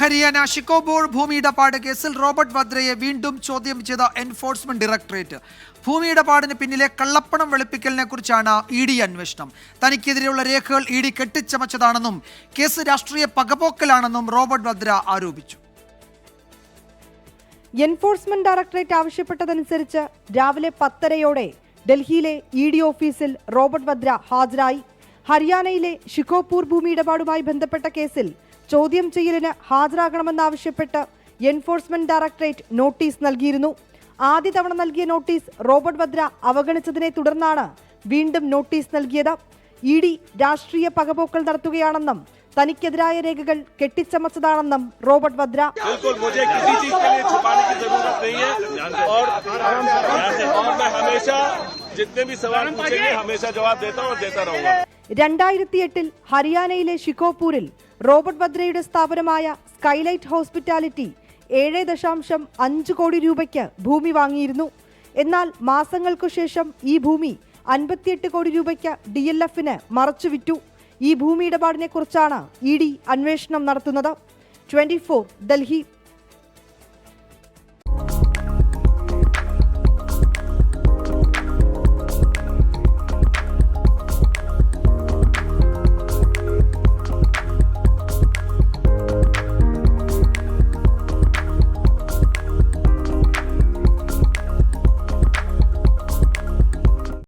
ഹരിയാന ഷിക്കോബോർ ഭൂമി ഇടപാട് കേസിൽ റോബർട്ട് വദ്രയെ വീണ്ടും ചോദ്യം ചെയ്ത എൻഫോഴ്സ്മെന്റ് ഡയറക്ടറേറ്റ്. ഭൂമി ഇടപാടിന് പിന്നിലെ കള്ളപ്പണം വെളുപ്പിക്കലിനെ കുറിച്ചാണ് ഇ ഡി അന്വേഷണം. തനിക്കെതിരെയുള്ള രേഖകൾ ഇ ഡി കെട്ടിച്ചമച്ചതാണെന്നും കേസ് രാഷ്ട്രീയ പകപോക്കലാണെന്നും റോബർട്ട് വദ്ര ആരോപിച്ചു. എൻഫോഴ്സ്മെന്റ് ഡയറക്ടറേറ്റ് ആവശ്യപ്പെട്ടതനുസരിച്ച് രാവിലെ പത്തരയോടെ ഡൽഹിയിലെ ഇ ഡി ഓഫീസിൽ റോബർട്ട് വദ്ര ഹാജരായി. ഹരിയാനയിലെ ഷിക്കോപൂർ ഭൂമി ഇടപാടുമായി ബന്ധപ്പെട്ട കേസിൽ ചോദ്യം ചെയ്യലിന് ഹാജരാകണമെന്നാവശ്യപ്പെട്ട് എൻഫോഴ്സ്മെന്റ് ഡയറക്ടറേറ്റ് നോട്ടീസ് നൽകിയിരുന്നു ആദ്യ തവണ നൽകിയ നോട്ടീസ് റോബർട്ട് വദ്ര അവഗണിച്ചതിനെ തുടർന്നാണ് വീണ്ടും നോട്ടീസ് നൽകിയത് ഇ ഡി രാഷ്ട്രീയ പകപോക്കൽ നടത്തുകയാണെന്നും തനിക്കെതിരായ രേഖകൾ കെട്ടിച്ചമച്ചതാണെന്നും റോബർട്ട് വദ്ര बिल्कुल मुझे किसी चीज के लिए छुपाने की जरूरत नहीं है और और मैं हमेशा जितने भी सवाल पूछेंगे हमेशा जवाब देता हूँ और देता रहूंगा രണ്ടായിരത്തി എട്ടിൽ ഹരിയാനയിലെ ഷിക്കോപൂരിൽ റോബർട്ട് വദ്രയുടെ സ്ഥാപനമായ സ്കൈലൈറ്റ് ഹോസ്പിറ്റാലിറ്റി ഏഴ് ദശാംശം അഞ്ച് കോടി രൂപയ്ക്ക് ഭൂമി വാങ്ങിയിരുന്നു. എന്നാൽ മാസങ്ങൾക്കു ശേഷം ഈ ഭൂമി അൻപത്തിയെട്ട് കോടി രൂപയ്ക്ക് ഡി എൽ എഫിന് മറച്ചുവിറ്റു ഈ ഭൂമി ഇടപാടിനെക്കുറിച്ചാണ് ഇ ഡി അന്വേഷണം നടത്തുന്നത്. ട്വന്റി ഡൽഹി.